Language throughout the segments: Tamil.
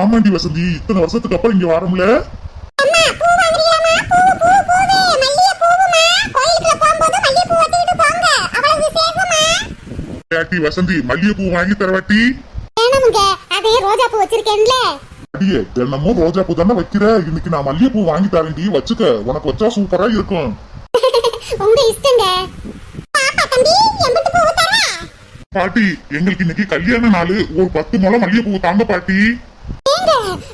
ஆமாண்டி வசந்தி. இத்தனை வருஷத்துக்கு அப்புறம் இங்க வரோம்ல? அம்மா பூ வாங்குறீங்களாம்மா? பூ பூ பூவே. மல்லிகை பூவுமா கோயிலுக்குள்ள போகும்போது மல்லிகை பூ வச்சுக்கிட்டு போங்க. அவ்வளவு விசேஷமா ஏட்டி வசந்தி மல்லிகைப்பூ வாங்கி தரவாட்டி வேணுமுங்க. அதே ரோஜா பூ வச்சிருக்கேன்ல. அடியே தினமும் ரோஜா பூ தானே வைக்கிற? இன்னைக்கு நான் மல்லிகைப்பூ வாங்கி தரேன்டி. வச்சுக்க உனக்கு வச்சா சூப்பரா இருக்கும். உங்க இஷ்டங்க. பாட்டி எங்களுக்கு இன்னைக்கு கல்யாண நாள். ஒரு பத்து முளம் மல்லிகைப்பூ தாங்க பாட்டி.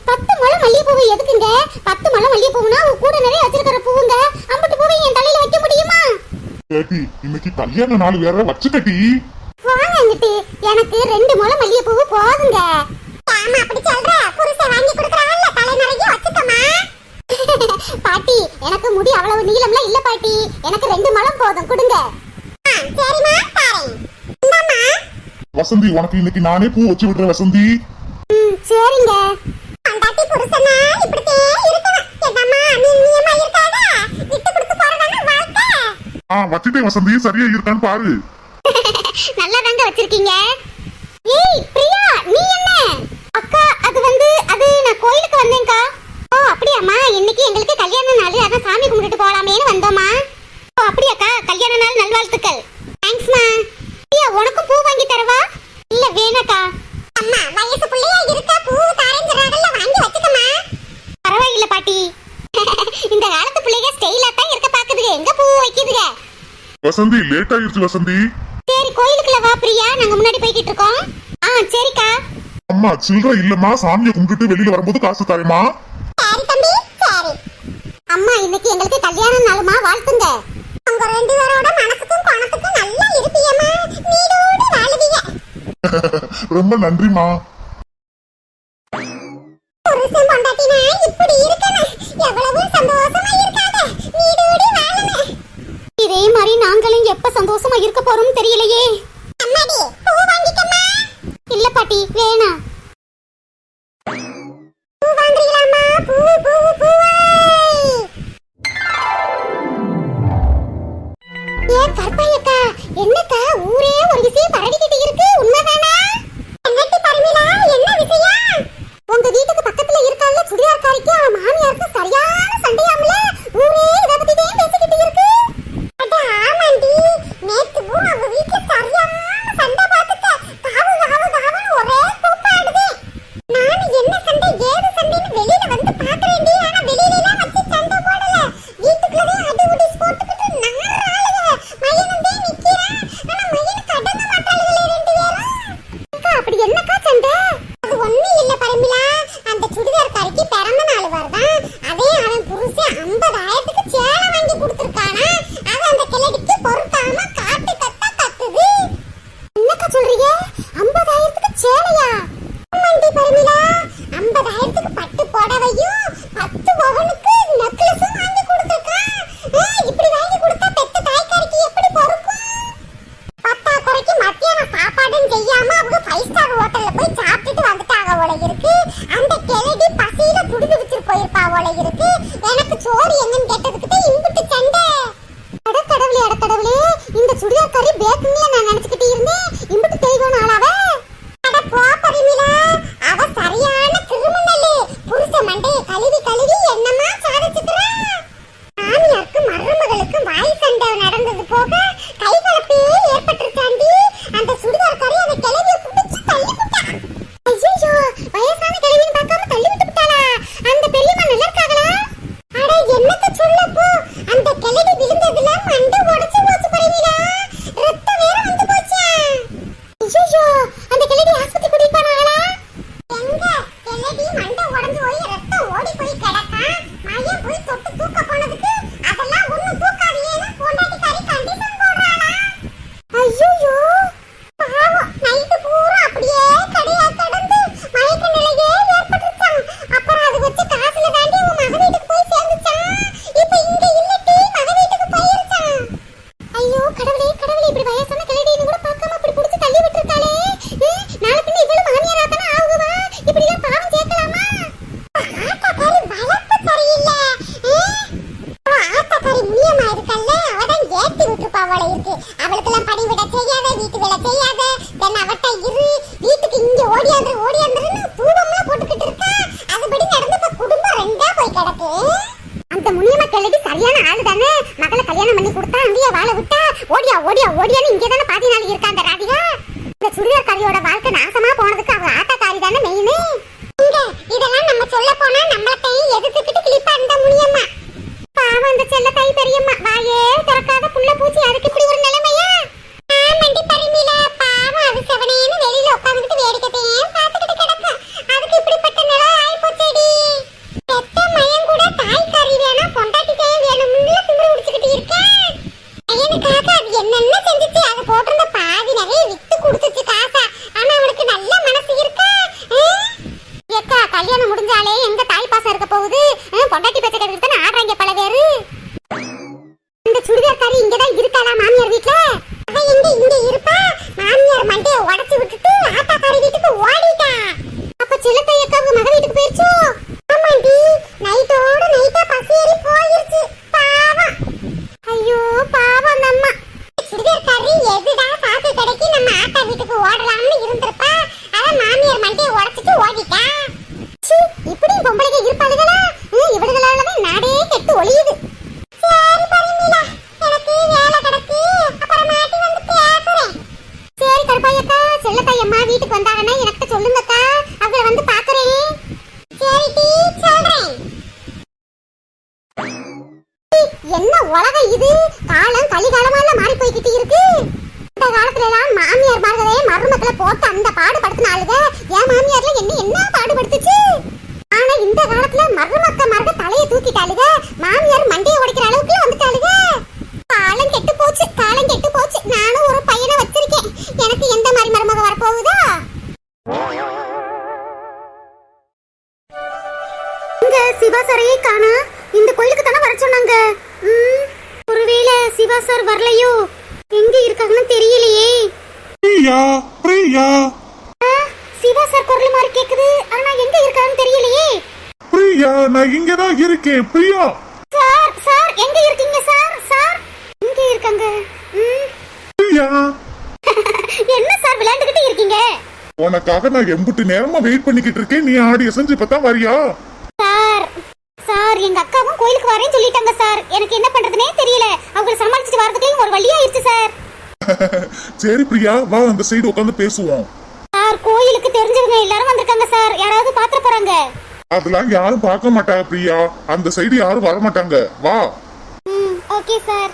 பத்து முழம் மல்லிகை பூ எதுக்குங்க? பத்து முழம் மல்லிகை பூனா உங்க கூட நிறைய வச்சிருக்கிற பூவுங்க. அம்பட்டு பூவை என் தலையில வைக்க முடியுமா? ஏட்டி இன்னைக்கு கல்யாண நாள் வேற வச்சுக்கட்டி. வாங்க அங்கிட்டு எனக்கு ரெண்டு முழம் மல்லிகை பூ போதுங்க. ஆமா அப்படி சொல்ற. புருஷன் வாங்கி கொடுக்கறான்ல தலை நிறைய வச்சுக்கமா. பாட்டி எனக்கு முடி அவ்வளவு நீளம்லாம் இல்ல பாட்டி. எனக்கு ரெண்டு முழம் போதும். கொடுங்க. இந்தாம்மா. வசந்தி உனக்கு இன்னைக்கு நானே பூ வச்சு விடுறேன் வசந்தி. சரிங்க பண்டாட்டி புருஷனா இப்படித்தே இருக்கணும் என்னம்மா நின்னியமா இருக்காத விட்டு கொடுத்து போறதானே வாழ்க்கை ஆ வச்சுட்டேன் வசந்தி சரியா இருக்கான்னு பாரு. நல்லா தாங்க வச்சிருக்கீங்க ஏய் பிரியா நீ என்ன அக்கா அது வந்து அது நான் கோயிலுக்கு வந்தேன்க்கா ஓ அப்படியாம்மா இன்னைக்கு எங்களுக்கு கல்யாண நாள் அதான் சாமி கும்பிட்டுட்டு போலாமேன்னு வந்தோம்மா ஓ அப்படியாக்கா கல்யாண நாள் நல்வாழ்த்துக்கள் தேங்க்ஸ்மா பிரியா உனக்கும் பூ வாங்கி தரவா இல்ல வேணாக்கா அம்மா வயசு புள்ளையா இருக்கா பூ தாரேங்கறாங்கல்ல வாங்கி வச்சுக்கமா பரவாயில்ல பாட்டி இந்த காலத்து பிள்ளைங்க ஸ்டைலா தான் இருக்க பாக்குதுங்க எங்க பூ வைக்குதுங்க வசந்தி லேட் ஆயிருச்சு வசந்தி. சரி கோயிலுக்குள்ள வா பிரியா. நாங்க முன்னாடி போய்கிட்டு இருக்கோம். ஆ சரிக்கா. அம்மா சில்லற இல்லம்மா. சாமியை கும்பிட்டுட்டு வெளியில வரும்போது காசு தரேம்மா. சரி தம்பி. சரி. அம்மா இன்னைக்கு எங்களுக்கு கல்யாண நாளுமா வாழ்த்துங்க. உங்க ரெண்டு பேரோட மனசுக்கும் பணத்துக்கும் நல்லா இருப்பியம்மா. நீடோடி வாழுவீங்க. ரொம்ப நன்றிம்மா. புருஷன் பொண்டாட்டினா இப்படி இருக்கணும். அடக்கடவுளே இந்த சுடிதார் கறி பேக்குங்கள நான் நினைச்சுக்கிட்டு இருந்தேன்? இம்பிட்டு தெய்வம் ஆளாவே? அவளுக்கெல்லாம் பணி விட செய்யாத வீட்டு வேலை செய்யாத. தென் அவட்ட இரு வீட்டுக்கு இங்க ஓடியாந்துரு ஓடியாந்துருன்னு தூபம்லாம் போட்டுக்கிட்டு இருக்கா. அதுபடி நடந்து இப்ப குடும்பம் ரெண்டா போய் கிடக்கு. அந்த முனியம்மா கேள்வி சரியான ஆளு தானே. மகளை கல்யாணம் பண்ணி கொடுத்தா அங்கேயே வாழ விட்டா ஓடியா ஓடியா ஓடியான்னு இங்கே தானே பாதி நாளைக்கு இருக்கா அந்த ராதிகா. இந்த சுடிதார் கதையோட வாழ்க்கை நாசமா பிரியா பிரியா. சிவா சார் குரல் மாதிரி கேக்குது. ஆனா எங்க இருக்கான்னு தெரியலையே. பிரியா நான் இங்கதான் இருக்கேன். பிரியா. சார் சார் எங்க இருக்கீங்க சார்? சார் எங்க இருக்காங்க. பிரியா. என்ன சார் விளையாண்டுகிட்டு இருக்கீங்க? உனக்காக நான் எம்புட்டு நேரமா வெயிட் பண்ணிக்கிட்டு இருக்கேன். நீ ஆடி செஞ்சு இப்பதான் வரியா? சார் சார் எங்க அக்காவும் கோயிலுக்கு வரேன்னு சொல்லிட்டாங்க சார். எனக்கு என்ன பண்றதுனே தெரியல. அவங்க சமாளிச்சுட்டு வரதுக்குள்ளேயும் ஒரு வழியாயிருச்சு சார். சரி பிரியா வா அந்த சைடு உட்காந்து பேசுவோம். சார் கோயிலுக்கு தெரிஞ்சவங்க எல்லாரும் வந்திருக்காங்க சார். யாராவது பாத்திர போறாங்க? அதெல்லாம் யாரும் பார்க்க மாட்டாங்க பிரியா. அந்த சைடு யாரும் வர மாட்டாங்க. வா. Okay sir.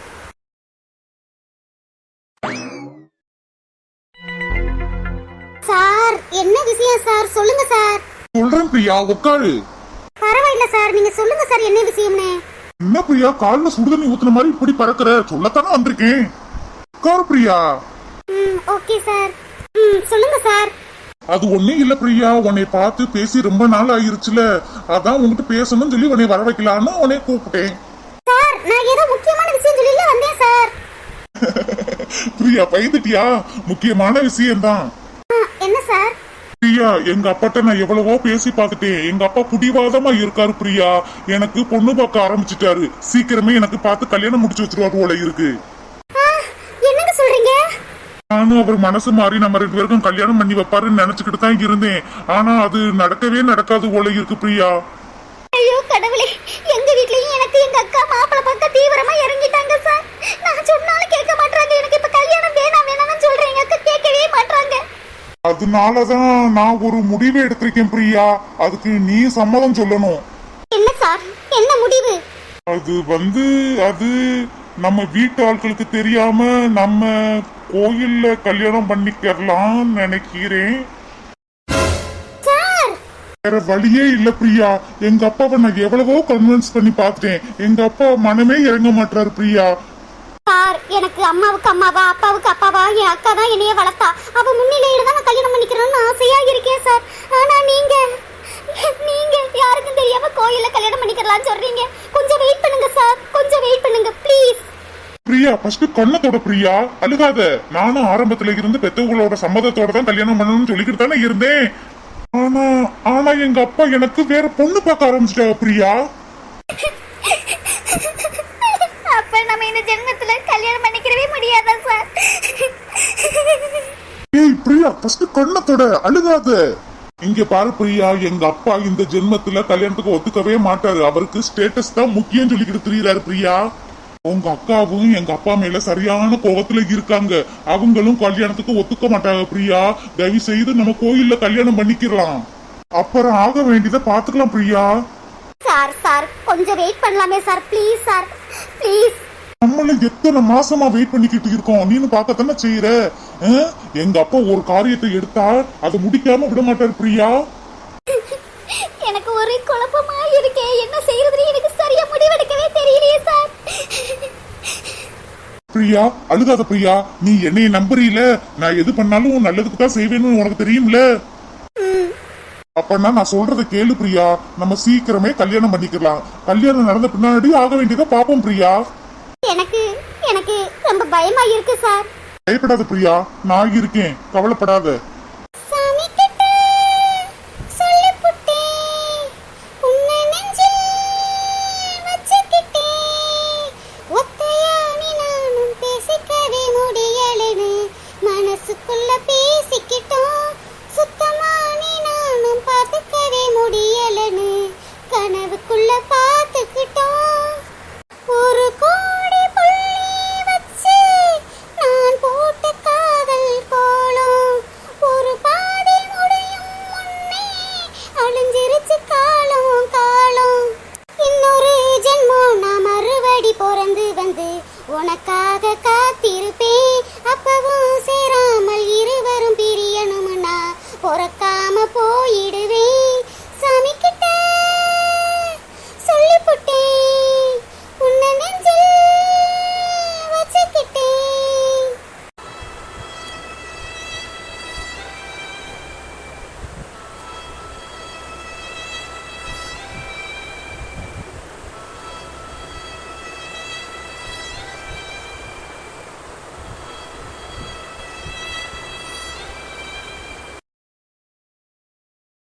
சார் என்ன விஷயம் சார்? சொல்லுங்க சார். சொல்றேன் பிரியா. உட்காரு. பரவாயில்ல சார். நீங்க சொல்லுங்க சார் என்ன விஷயம்னு. என்ன பிரியா? கால்ல சுடுதண்ணி ஊத்துன மாதிரி இப்படி பறக்குற? சொல்லத்தானே வந்திருக்கேன். உட்காரு பிரியா. ம் ஓகே சார். ம் சொல்லுங்க சார். அது ஒண்ணும் இல்ல பிரியா. உன்னை பார்த்து பேசி ரொம்ப நாள் ஆயிருச்சுல. அதான் உன்கிட்ட பேசணும்னு சொல்லி உன்னை வர வைக்கலான்னு உன்னை கூப்பிட்டேன். சார் நான் ஏதோ முக்கியமான விஷயம் சொல்லி வந்தேன் சார். பிரியா பயந்துட்டியா? முக்கியமான விஷயம்தான். ஆ, என்ன சார்? பிரியா எங்க அப்பாட்ட நான் எவ்வளவோ பேசி பார்த்துட்டேன். எங்க அப்பா புடிவாதமா இருக்காரு பிரியா. எனக்கு பொண்ணு பார்க்க ஆரம்பிச்சிட்டாரு. சீக்கிரமே எனக்கு பார்த்து கல்யாணம் முடிச்சு வச்சிருவாரு போல இருக்கு. நானும் அவர் மனசு மாறி நம்ம ரெண்டு பேருக்கும் கல்யாணம் பண்ணி வைப்பாருன்னு நினைச்சுக்கிட்டு தான் இருந்தேன். ஆனா அது நடக்கவே நடக்காது போல இருக்கு பிரியா. ஐயோ கடவுளே எங்க வீட்லயும் எனக்கு எங்க அக்கா மாப்பிள பார்க்க தீவிரமா இறங்கிட்டாங்க சார். நான் சொன்னாலும் கேட்க மாட்டாங்க எனக்கு இப்ப கல்யாணம் வேணாம் வேணாம்னு சொல்றேன் எங்க அக்கா கேட்கவே மாட்டாங்க அதனாலதான் நான் ஒரு முடிவு எடுத்திருக்கேன் பிரியா. அதுக்கு நீ சம்மதம் சொல்லணும். என்ன சார்? என்ன முடிவு? அது வந்து அது நம்ம வீட்டு ஆட்களுக்கு தெரியாம நம்ம கோயில்ல கல்யாணம் பண்ணிக்கலாம் நினைக்கிறேன். சார்! வேற வழியே இல்ல பிரியா. எங்க அப்பாவை நான் எவ்வளவோ கன்வின்ஸ் பண்ணி பார்த்துட்டேன். எங்க அப்பா மனமே இறங்க மாட்டாரு பிரியா. சார் எனக்கு அம்மாவுக்கு அம்மாவா அப்பாவுக்கு அப்பாவா என் அக்கா தான் என்னைய வளர்த்தா. அவ முன்னிலையில தான் நான் கல்யாணம் பண்ணிக்கிறேன்னு ஆசையா இருக்கேன் சார். ஆனா நீங்க நீங்க யாருக்கும் தெரியாம கோயில்ல கல்யாணம் பண்ணிக்கலாம்னு சொல்றீங்க. கொஞ்சம் வெயிட் பண்ணுங்க சார் கொஞ்சம் வெயிட் பண்ணுங்க ப்ளீஸ் பிரியா ஃபர்ஸ்ட் கண்ணத்தோட பிரியா அழுகாத. நானும் ஆரம்பத்துல இருந்து பெத்தவங்களோட சம்மதத்தோட தான் கல்யாணம் பண்ணணும்னு சொல்லிக்கிட்டு தானே இருந்தேன். ஆனா ஆனா எங்க அப்பா எனக்கு வேற பொண்ணு பார்க்க ஆரம்பிச்சிட்டா பிரியா? அப்ப நம்ம இந்த ஜென்மத்துல கல்யாணம் பண்ணிக்கிறவே முடியாதா சார் ஏய் பிரியா ஃபர்ஸ்ட் கண்ணத்தோட அழுகாத. இங்க பாரு பிரியா எங்க அப்பா இந்த ஜென்மத்துல கல்யாணத்துக்கு ஒத்துக்கவே மாட்டாரு. அவருக்கு ஸ்டேட்டஸ் தான் முக்கியம் சொல்லிக்கிட்டு திரியிறாரு பிரியா. உங்க அக்காவும் எங்க அப்பா மேல சரியான கோவத்துல இருக்காங்க. அவங்களும் கல்யாணத்துக்கு ஒத்துக்க மாட்டாங்க பிரியா. தயவு செய்து நம்ம கோயில்ல கல்யாணம் பண்ணிக்கலாம் அப்புறம் ஆக வேண்டியதை பாத்துக்கலாம் பிரியா. சார் சார் கொஞ்சம் வெயிட் பண்ணலாமே சார். Please sir. ப்ளீஸ் நம்மள எத்தனை மாசமா வெயிட் பண்ணிக்கிட்டு இருக்கோம்? நீனு பார்க்கத்தானே செய்யற? எங்க அப்பா ஒரு காரியத்தை எடுத்தா அதை முடிக்காம விட மாட்டார் பிரியா. எனக்கு ஒரு குழப்பமா இருக்கே என்ன செய்யறதுன்னு எனக்கு சரியா முடிவெடுக்கவே தெரியலையே சார் பிரியா அழுகாத பிரியா. நீ என்னைய நம்புறீல நான் எது பண்ணாலும் உன் நல்லதுக்கு தான் செய்வேன்னு உனக்கு தெரியும்ல? அப்பன்னா நான் சொல்றத கேளு பிரியா. நம்ம சீக்கிரமே கல்யாணம் பண்ணிக்கலாம். கல்யாணம் நடந்த பின்னாடி ஆக வேண்டியதை பாப்போம் பிரியா. எனக்கு எனக்கு ரொம்ப பயமா இருக்கு சார் பயப்படாத பிரியா. நான் இருக்கேன். கவலைப்படாத.